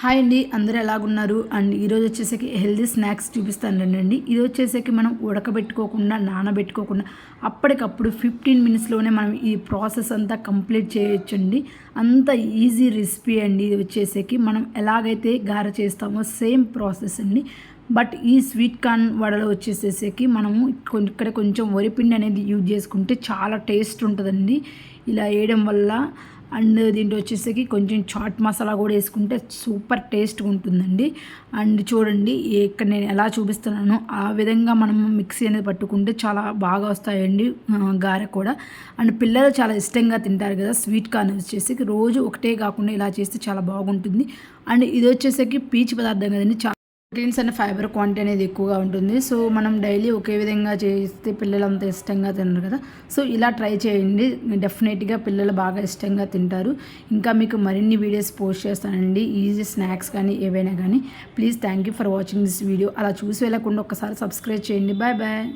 Hi అండి అందరూ ఎలాగున్నారు? And ఈరోజు వచ్చేసరికి హెల్దీ స్నాక్స్ చూపిస్తాను రండి ఇది వచ్చేసరికి మనం ఉడకబెట్టుకోకుండా నానబెట్టుకోకుండా అప్పటికప్పుడు ఫిఫ్టీన్ మినిట్స్లోనే మనం ఈ ప్రాసెస్ అంతా కంప్లీట్ చేయొచ్చండి. అంత ఈజీ రెసిపీ అండి ఇది వచ్చేసరికి. మనం ఎలాగైతే గార చేస్తామో సేమ్ ప్రాసెస్ అండి. బట్ ఈ స్వీట్ కార్న్ వడలు వచ్చేసేసరికి మనము ఇక్కడ కొంచెం వరిపిండి అనేది యూజ్ చేసుకుంటే చాలా టేస్ట్ ఉంటుందండి. ఇలా వేయడం వల్ల అండ్ దీంట్లో వచ్చేసరికి కొంచెం చాట్ మసాలా కూడా వేసుకుంటే సూపర్ టేస్ట్గా ఉంటుందండి. అండ్ చూడండి ఇక్కడ నేను ఎలా చూపిస్తున్నానో ఆ విధంగా మనం మిక్సీ అనేది పట్టుకుంటే చాలా బాగా వస్తాయండి గారె కూడా. అండ్ పిల్లలు చాలా ఇష్టంగా తింటారు కదా స్వీట్ కార్న్ వచ్చేసి రోజు ఒకటే కాకుండా ఇలా చేస్తే చాలా బాగుంటుంది. అండ్ ఇది వచ్చేసరికి పీచు పదార్థం కదండి చాలా ప్రోటీన్స్ అండ్ ఫైబర్ క్వాంటిటీ అనేది ఎక్కువగా ఉంటుంది. సో మనం డైలీ ఒకే విధంగా చేస్తే పిల్లలు అంత ఇష్టంగా తినరు కదా. సో ఇలా ట్రై చేయండి. డెఫినెట్గా పిల్లలు బాగా ఇష్టంగా తింటారు. ఇంకా మీకు మరిన్ని వీడియోస్ పోస్ట్ చేస్తానండి. ఈజీ స్నాక్స్ కానీ ఏవైనా కానీ. Please thank you for watching this video. అలా చూసి వెళ్ళకుండా ఒకసారి సబ్స్క్రైబ్ చేయండి. Bye bye.